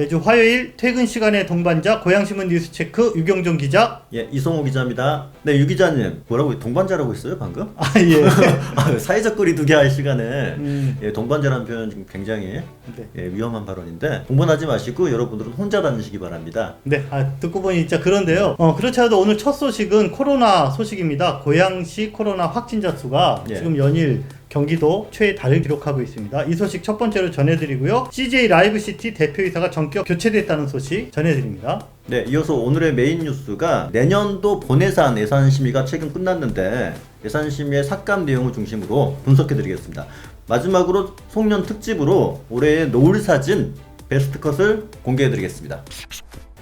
매주 화요일 퇴근 시간에 동반자 고양신문 뉴스체크 유경종 기자. 예, 이성호 기자입니다. 네, 유 기자님, 뭐라고 동반자라고 했어요 방금? 아 예. 아, 사회적 거리 두기 할 시간에 음. 예, 동반자라는 표현 지금 굉장히 네. 예, 위험한 발언인데 동반하지 마시고 여러분들은 혼자 다니시기 바랍니다. 네, 아, 듣고 보니 진짜 그런데요. 어, 그렇지 않아도 오늘 첫 소식은 코로나 소식입니다. 고양시 코로나 확진자 수가 예. 지금 연일 경기도 최다를 기록하고 있습니다. 이 소식 첫 번째로 전해드리고요. CJ 라이브시티 대표이사가 전격 교체됐다는 소식 전해드립니다. 네, 이어서 오늘의 메인 뉴스가 내년도 본예산 예산 심의가 최근 끝났는데 예산 심의의 삭감 내용을 중심으로 분석해드리겠습니다. 마지막으로 송년 특집으로 올해의 노을 사진 베스트 컷을 공개해드리겠습니다.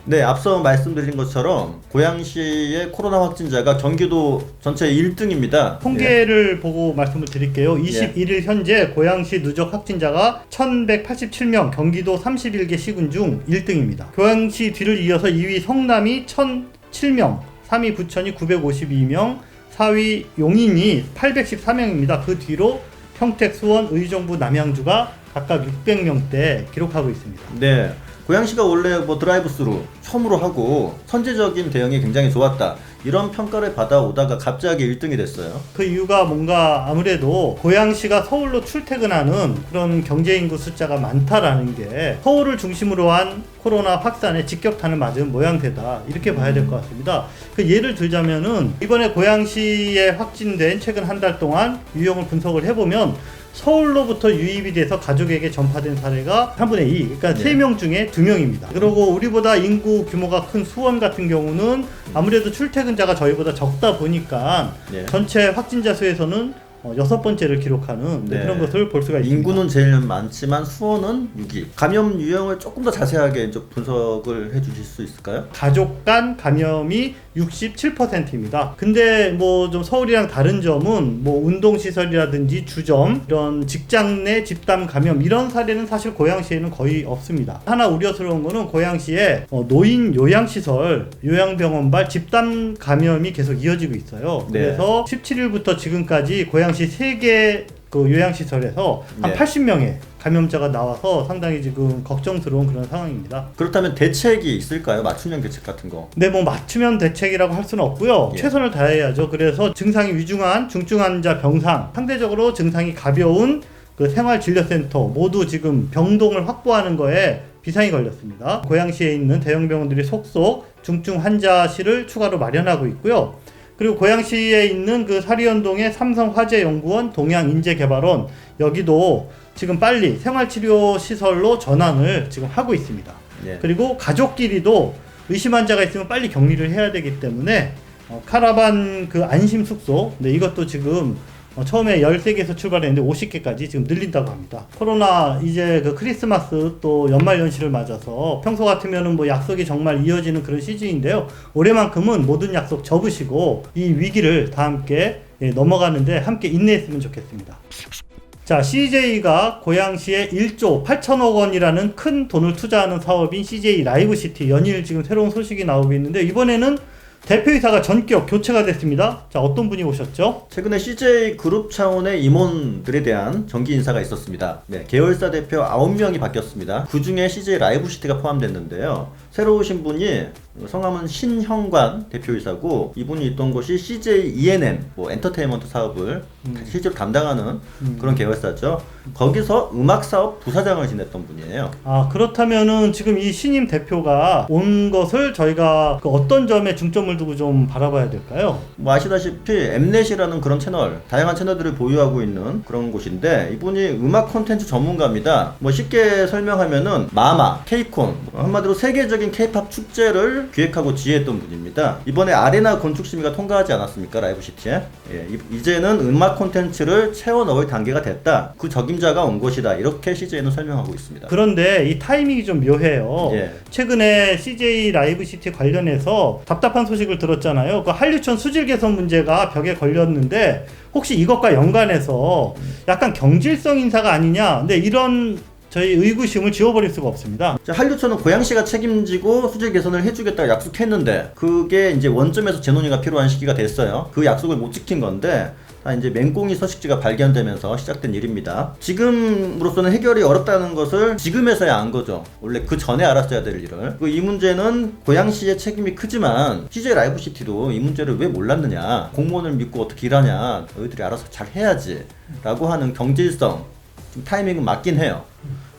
네, 앞서 말씀드린 것처럼 고양시의 코로나 확진자가 경기도 전체 1등입니다. 통계를 보고 말씀을 드릴게요. 21일 현재 고양시 누적 확진자가 1187명, 경기도 31개 시군 중 1등입니다. 고양시 뒤를 이어서 2위 성남이 1007명, 3위 부천이 952명, 4위 용인이 814명입니다. 그 뒤로 평택, 수원, 의정부, 남양주가 각각 600명대 기록하고 있습니다. 네. 고양시가 원래 뭐 드라이브스루 처음으로 하고 선제적인 대응이 굉장히 좋았다. 이런 평가를 받아오다가 갑자기 1등이 됐어요. 그 이유가 뭔가 아무래도 고양시가 서울로 출퇴근하는 그런 경제 인구 숫자가 많다라는 게 서울을 중심으로 한 코로나 확산에 직격탄을 맞은 모양새다 이렇게 봐야 될 것 같습니다. 그 예를 들자면은 이번에 고양시에 확진된 최근 한 달 동안 유형을 분석을 해보면 서울로부터 유입이 돼서 가족에게 전파된 사례가 3분의 2, 그러니까 네. 3명 중에 2명입니다. 그리고 우리보다 인구 규모가 큰 수원 같은 경우는 아무래도 출퇴근자가 저희보다 적다 보니까 네. 전체 확진자 수에서는 어, 여섯 번째를 기록하는 네, 네. 그런 것을 볼 수가 있습니다. 인구는 제일 많지만 수원은 6위. 감염 유형을 조금 더 자세하게 이제 분석을 해주실 수 있을까요? 가족 간 감염이 67%입니다. 근데 뭐 좀 서울이랑 다른 점은 뭐 운동시설이라든지 주점, 이런 직장 내 집단 감염 이런 사례는 사실 고양시에는 거의 없습니다. 하나 우려스러운 거는 고양시에 어, 노인 요양시설, 요양병원발 집단 감염이 계속 이어지고 있어요. 네. 그래서 17일부터 지금까지 고양시 3개 그 요양시설에서 한 네. 80명의 감염자가 나와서 상당히 지금 걱정스러운 그런 상황입니다. 그렇다면 대책이 있을까요? 맞춤형 대책 같은 거. 네, 뭐 맞춤형 대책이라고 할 수는 없고요. 예. 최선을 다해야죠. 그래서 증상이 위중한 중증 환자 병상, 상대적으로 증상이 가벼운 그 생활진료센터 모두 지금 병동을 확보하는 거에 비상이 걸렸습니다. 고양시에 있는 대형 병원들이 속속 중증 환자실을 추가로 마련하고 있고요. 그리고 고양시에 있는 그 사리연동의 삼성화재연구원 동양인재개발원 여기도 지금 빨리 생활치료 시설로 전환을 지금 하고 있습니다. 예. 그리고 가족끼리도 의심 환자가 있으면 빨리 격리를 해야 되기 때문에 어, 카라반 그 안심 숙소 네, 이것도 지금 어, 처음에 13개에서 출발했는데 50개까지 지금 늘린다고 합니다. 코로나 이제 그 크리스마스 또 연말 연시를 맞아서 평소 같으면은 뭐 약속이 정말 이어지는 그런 시즌인데요. 올해만큼은 모든 약속 접으시고 이 위기를 다 함께 예, 넘어가는데 함께 인내했으면 좋겠습니다. 자, CJ가 고양시에 1조 8천억 원이라는 큰 돈을 투자하는 사업인 CJ 라이브 시티 연일 지금 새로운 소식이 나오고 있는데 이번에는 대표이사가 전격 교체가 됐습니다. 자, 어떤 분이 오셨죠? 최근에 CJ 그룹 차원의 임원들에 대한 정기 인사가 있었습니다. 네, 계열사 대표 9명이 바뀌었습니다. 그 중에 CJ 라이브시티가 포함됐는데요. 새로 오신 분이 성함은 신형관 대표이사고 이분이 있던 곳이 CJ ENM 뭐 엔터테인먼트 사업을 음. 실제로 담당하는 음. 그런 계열사죠. 거기서 음악 사업 부사장을 지냈던 분이에요. 아, 그렇다면은 지금 이 신임 대표가 온 것을 저희가 그 어떤 점에 중점 을 두고 좀 바라봐야 될까요? 뭐 아시다시피 엠넷이라는 그런 채널, 다양한 채널들을 보유하고 있는 그런 곳인데 이분이 음악 콘텐츠 전문가입니다. 뭐 쉽게 설명하면은 마마, 케이콘, 뭐 한마디로 세계적인 케이팝 축제를 기획하고 지휘했던 분입니다. 이번에 아레나 건축 심의가 통과하지 않았습니까 라이브 시티에? 예, 이- 이제는 음악 콘텐츠를 채워 넣을 단계가 됐다. 그 적임자가 온 것이다. 이렇게 CJ는 설명하고 있습니다. 그런데 이 타이밍이 좀 묘해요. 예. 최근에 CJ 라이브 시티 관련해서 답답한 소식 을 들었잖아요. 그 한류촌 수질 개선 문제가 벽에 걸렸는데 혹시 이것과 연관해서 약간 경질성 인사가 아니냐? 근데 이런 저희 의구심을 지워버릴 수가 없습니다. 자, 한류촌은 고양시가 책임지고 수질 개선을 해주겠다고 약속했는데 그게 이제 원점에서 재논의가 필요한 시기가 됐어요. 그 약속을 못 지킨 건데 다 이제 맹꽁이 서식지가 발견되면서 시작된 일입니다. 지금으로서는 해결이 어렵다는 것을 지금에서야 안 거죠. 원래 그 전에 알았어야 될 일을. 그이 문제는 고양시의 책임이 크지만 CJ 라이브 시티도 이 문제를 왜 몰랐느냐. 공무원을 믿고 어떻게 일하냐. 너희들이 알아서 잘 해야지. 라고 하는 경질성, 좀 타이밍은 맞긴 해요.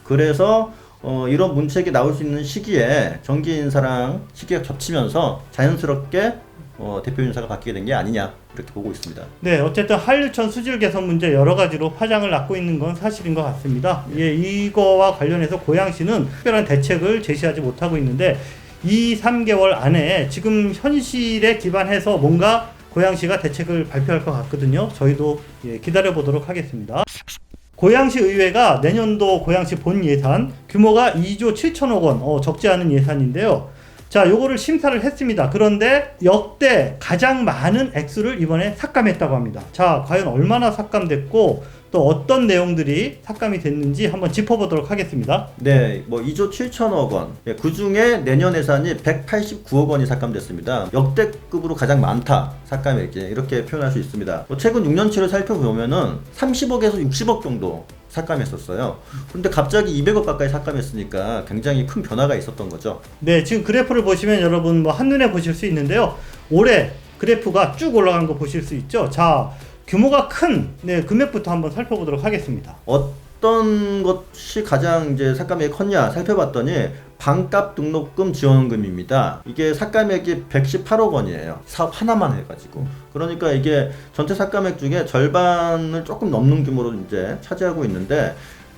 그래서 어, 이런 문책이 나올 수 있는 시기에 정기 인사랑 시기가 겹치면서 자연스럽게 어, 대표 인사가 바뀌게 된 게 아니냐 이렇게 보고 있습니다. 네, 어쨌든 한류천 수질 개선 문제 여러 가지로 파장을 낳고 있는 건 사실인 것 같습니다. 예, 이거와 관련해서 고양시는 특별한 대책을 제시하지 못하고 있는데 2, 3개월 안에 지금 현실에 기반해서 뭔가 고양시가 대책을 발표할 것 같거든요. 저희도 예, 기다려 보도록 하겠습니다. 고양시 의회가 내년도 고양시 본 예산 규모가 2조 7천억 원, 어, 적지 않은 예산인데요. 자, 요거를 심사를 했습니다. 그런데 역대 가장 많은 액수를 이번에 삭감했다고 합니다. 자, 과연 얼마나 삭감됐고 또 어떤 내용들이 삭감이 됐는지 한번 짚어보도록 하겠습니다. 네, 뭐 2조 7천억 원. 예, 그 중에 내년 예산이 189억 원이 삭감됐습니다. 역대급으로 가장 많다. 삭감액이 이렇게 표현할 수 있습니다. 뭐 최근 6년치를 살펴보면은 30억에서 60억 정도 삭감했었어요. 그런데 갑자기 200억 가까이 삭감했으니까 굉장히 큰 변화가 있었던 거죠. 네, 지금 그래프를 보시면 여러분 뭐 한눈에 보실 수 있는데요. 올해 그래프가 쭉 올라간 거 보실 수 있죠. 자, 규모가 큰 네, 금액부터 한번 살펴보도록 하겠습니다. 어떤 것이 가장 이제 삭감액이 컸냐 살펴봤더니 반값 등록금 지원금입니다. 이게 삭감액이 118억 원이에요. 사업 하나만 해가지고. 그러니까 이게 전체 삭감액 중에 절반을 조금 넘는 규모로 이제 차지하고 있는데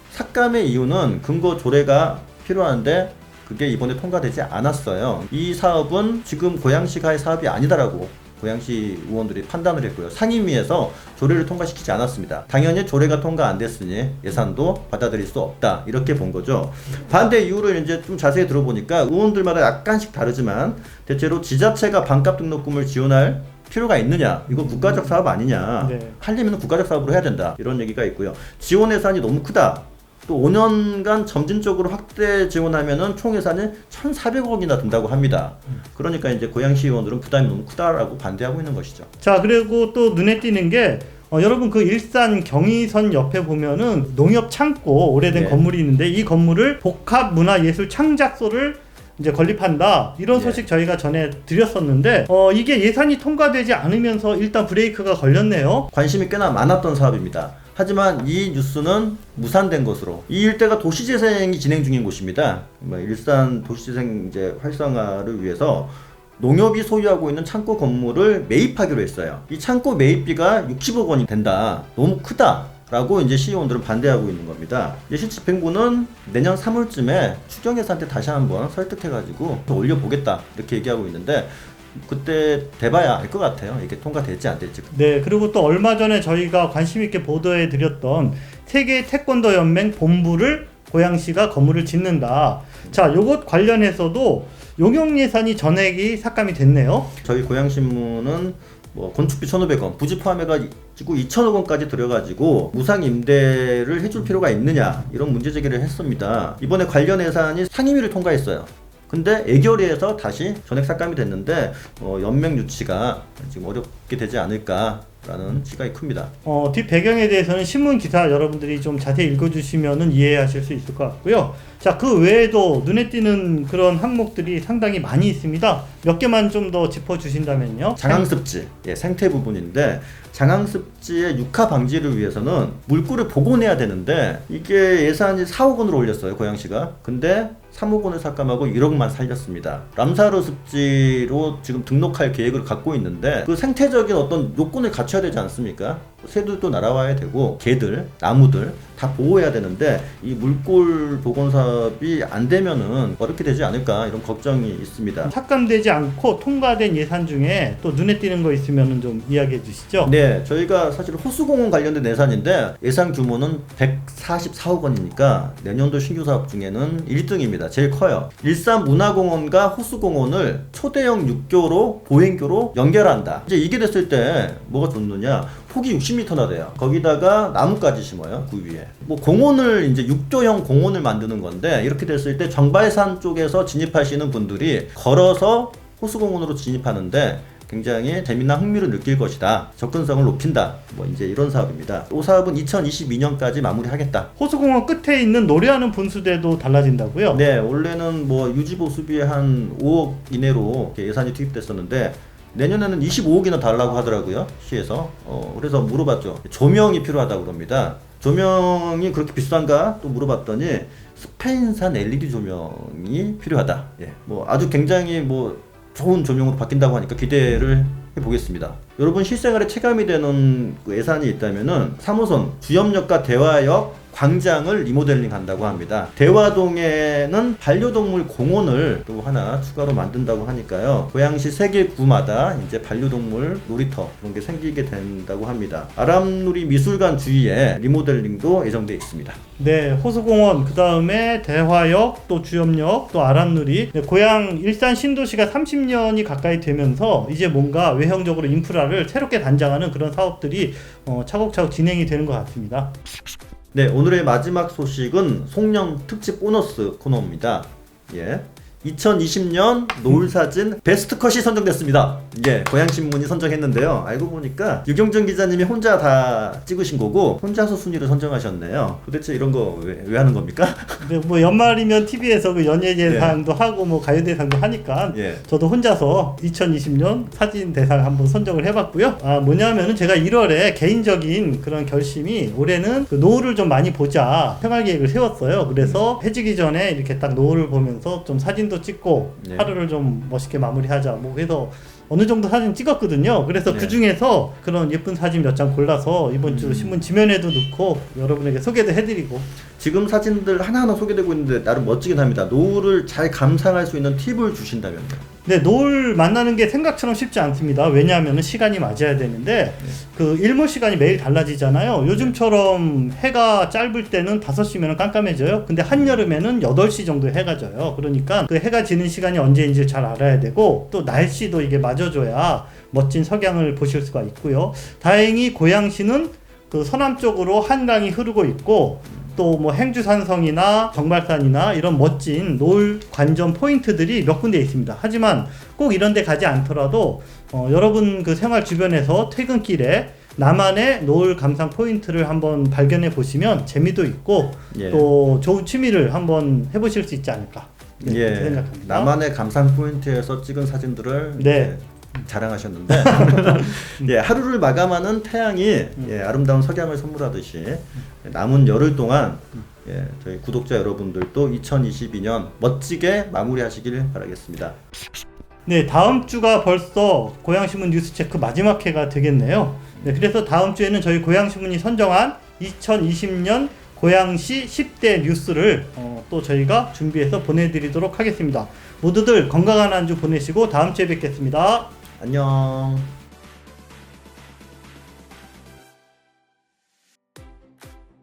삭감의 이유는 근거 조례가 필요한데 그게 이번에 통과되지 않았어요. 이 사업은 지금 고양시가 할 사업이 아니다라고 고양시 의원들이 판단을 했고요. 상임위에서 조례를 통과시키지 않았습니다. 당연히 조례가 통과 안 됐으니 예산도 받아들일 수 없다. 이렇게 본 거죠. 반대 이유를 이제 좀 자세히 들어보니까 의원들마다 약간씩 다르지만 대체로 지자체가 반값 등록금을 지원할 필요가 있느냐? 이거 국가적 사업 아니냐? 네. 하려면 국가적 사업으로 해야 된다. 이런 얘기가 있고요. 지원 예산이 너무 크다. 또 5년간 점진적으로 확대 지원하면은 총 예산이 1,400억이나 든다고 합니다. 그러니까 이제 고양시 의원들은 부담이 너무 크다라고 반대하고 있는 것이죠. 자, 그리고 또 눈에 띄는 게 어, 여러분 그 일산 경의선 옆에 보면은 농협 창고 오래된 네. 건물이 있는데 이 건물을 복합 문화 예술 창작소를 이제 건립한다 이런 네. 소식 저희가 전에 드렸었는데 어 이게 예산이 통과되지 않으면서 일단 브레이크가 걸렸네요. 관심이 꽤나 많았던 사업입니다. 하지만 이 뉴스는 무산된 것으로 이 일대가 도시재생이 진행 중인 곳입니다. 뭐 일산 도시재생 이제 활성화를 위해서 농협이 소유하고 있는 창고 건물을 매입하기로 했어요. 이 창고 매입비가 60억 원이 된다. 너무 크다. 라고 이제 시의원들은 반대하고 있는 겁니다. 실제 집행부는 내년 3월쯤에 추경 예산때 다시 한번 설득해가지고 더 올려보겠다 이렇게 얘기하고 있는데 그때 돼봐야 알 것 같아요. 이게 통과될지 안 될지. 네, 그리고 또 얼마 전에 저희가 관심 있게 보도해 드렸던 세계 태권도 연맹 본부를 고양시가 건물을 짓는다. 자, 요것 관련해서도 용역 예산이 전액이 삭감이 됐네요. 저희 고양신문은 뭐 건축비 1,500원, 부지 포함해가지고 2,000억 원까지 들여가지고 무상 임대를 해줄 필요가 있느냐 이런 문제 제기를 했습니다. 이번에 관련 예산이 상임위를 통과했어요. 근데 애결위에서 다시 전액 삭감이 됐는데 어, 연맹 유치가 지금 어렵게 되지 않을까 라는 시각이 큽니다. 어, 뒷 배경에 대해서는 신문 기사 여러분들이 좀 자세히 읽어주시면 이해하실 수 있을 것 같고요. 자, 그 외에도 눈에 띄는 그런 항목들이 상당히 많이 있습니다. 몇 개만 좀 더 짚어주신다면요. 장항습지, 예, 생태 부분인데 장항습지의 육하 방지를 위해서는 물꿀을 복원해야 되는데 이게 예산이 4억 원으로 올렸어요 고양시가. 근데 3억 원을 삭감하고 1억만 살렸습니다. 람사르 습지로 지금 등록할 계획을 갖고 있는데 그 생태적인 어떤 요건을 갖춰야 되지 않습니까? 새들도 날아와야 되고 개들, 나무들 다 보호해야 되는데 이 물골 복원 사업이 안 되면은 어렵게 되지 않을까 이런 걱정이 있습니다. 삭감되지 않고 통과된 예산 중에 또 눈에 띄는 거 있으면 좀 이야기해 주시죠. 네, 저희가 사실 호수공원 관련된 예산인데 예산 규모는 144억 원이니까 내년도 신규 사업 중에는 1등입니다. 제일 커요. 일산 문화공원과 호수공원을 초대형 육교로 보행교로 연결한다. 이제 이게 됐을 때 뭐가 좋느냐? 폭이 60m나 돼요. 거기다가 나무까지 심어요. 그 위에. 뭐 공원을 이제 육조형 공원을 만드는 건데 이렇게 됐을 때 정발산 쪽에서 진입하시는 분들이 걸어서 호수공원으로 진입하는데 굉장히 재미난 흥미를 느낄 것이다. 접근성을 높인다. 뭐 이제 이런 사업입니다. 이 사업은 2022년까지 마무리하겠다. 호수공원 끝에 있는 노래하는 분수대도 달라진다고요? 네, 원래는 뭐 유지 보수비에 한 5억 이내로 예산이 투입됐었는데 내년에는 25억이나 달라고 하더라고요 시에서. 어, 그래서 물어봤죠. 조명이 필요하다고 그럽니다. 조명이 그렇게 비싼가 또 물어봤더니 스페인산 LED 조명이 필요하다. 예, 뭐 아주 굉장히 뭐 좋은 조명으로 바뀐다고 하니까 기대를 해보겠습니다. 여러분 실생활에 체감이 되는 그 예산이 있다면은 3호선 주염역과 대화역 광장을 리모델링 한다고 합니다. 대화동에는 반려동물 공원을 또 하나 추가로 만든다고 하니까요. 고양시 세개 구마다 이제 반려동물 놀이터 그런 게 생기게 된다고 합니다. 아람누리 미술관 주위에 리모델링도 예정돼 있습니다. 네, 호수공원, 그 다음에 대화역, 또 주염역, 또 아람누리. 네, 고향 일산 신도시가 30년이 가까이 되면서 이제 뭔가 외형적으로 인프라를 새롭게 단장하는 그런 사업들이 어, 차곡차곡 진행이 되는 것 같습니다. 네, 오늘의 마지막 소식은 송년 특집 보너스 코너입니다. 예. 2020년 노을 사진 베스트 컷이 선정됐습니다. 예, 고향신문이 선정했는데요. 알고 보니까 유경준 기자님이 혼자 다 찍으신 거고 혼자서 순위를 선정하셨네요. 도대체 이런 거 왜 하는 겁니까? 네, 뭐 연말이면 TV에서 그 연예대상도 하고 뭐 가요대상도 하니까 예. 저도 혼자서 2020년 사진 대상 한번 선정을 해봤고요. 아 뭐냐면은 제가 1월에 개인적인 그런 결심이 올해는 그 노을을 좀 많이 보자 생활 계획을 세웠어요. 그래서 해지기 전에 이렇게 딱 노을을 보면서 좀 사진 도 찍고 예. 하루를 좀 멋있게 마무리하자. 뭐 그래서 어느 정도 사진 찍었거든요. 그래서 네. 그 중에서 그런 예쁜 사진 몇 장 골라서 이번 주 음. 신문 지면에도 넣고 여러분에게 소개도 해드리고 지금 사진들 하나하나 소개되고 있는데 나름 멋지긴 합니다. 노을을 잘 감상할 수 있는 팁을 주신다면요. 네, 노을 만나는 게 생각처럼 쉽지 않습니다. 왜냐하면 시간이 맞아야 되는데 그 일몰 시간이 매일 달라지잖아요. 요즘처럼 해가 짧을 때는 5시면 깜깜해져요. 근데 한여름에는 8시 정도 해가 져요. 그러니까 그 해가 지는 시간이 언제인지 잘 알아야 되고 또 날씨도 이게 맞아줘야 멋진 석양을 보실 수가 있고요. 다행히 고양시는 그 서남 쪽으로 한강이 흐르고 있고 또 뭐 행주산성이나 정발산이나 이런 멋진 노을 관전 포인트들이 몇 군데 있습니다. 하지만 꼭 이런 데 가지 않더라도 어, 여러분 그 생활 주변에서 퇴근길에 나만의 노을 감상 포인트를 한번 발견해 보시면 재미도 있고 예. 또 좋은 취미를 한번 해보실 수 있지 않을까 네, 예. 생각합니다. 나만의 감상 포인트에서 찍은 사진들을 네. 예, 자랑하셨는데 예, 하루를 마감하는 태양이 음. 예, 아름다운 석양을 선물하듯이 남은 열흘 동안 예, 저희 구독자 여러분들도 2022년 멋지게 마무리하시길 바라겠습니다. 네, 다음 주가 벌써 고양신문 뉴스체크 마지막 회가 되겠네요. 네, 그래서 다음 주에는 저희 고양신문이 선정한 2020년 고양시 10대 뉴스를 어, 또 저희가 준비해서 보내드리도록 하겠습니다. 모두들 건강한 한 주 보내시고 다음 주에 뵙겠습니다. 안녕.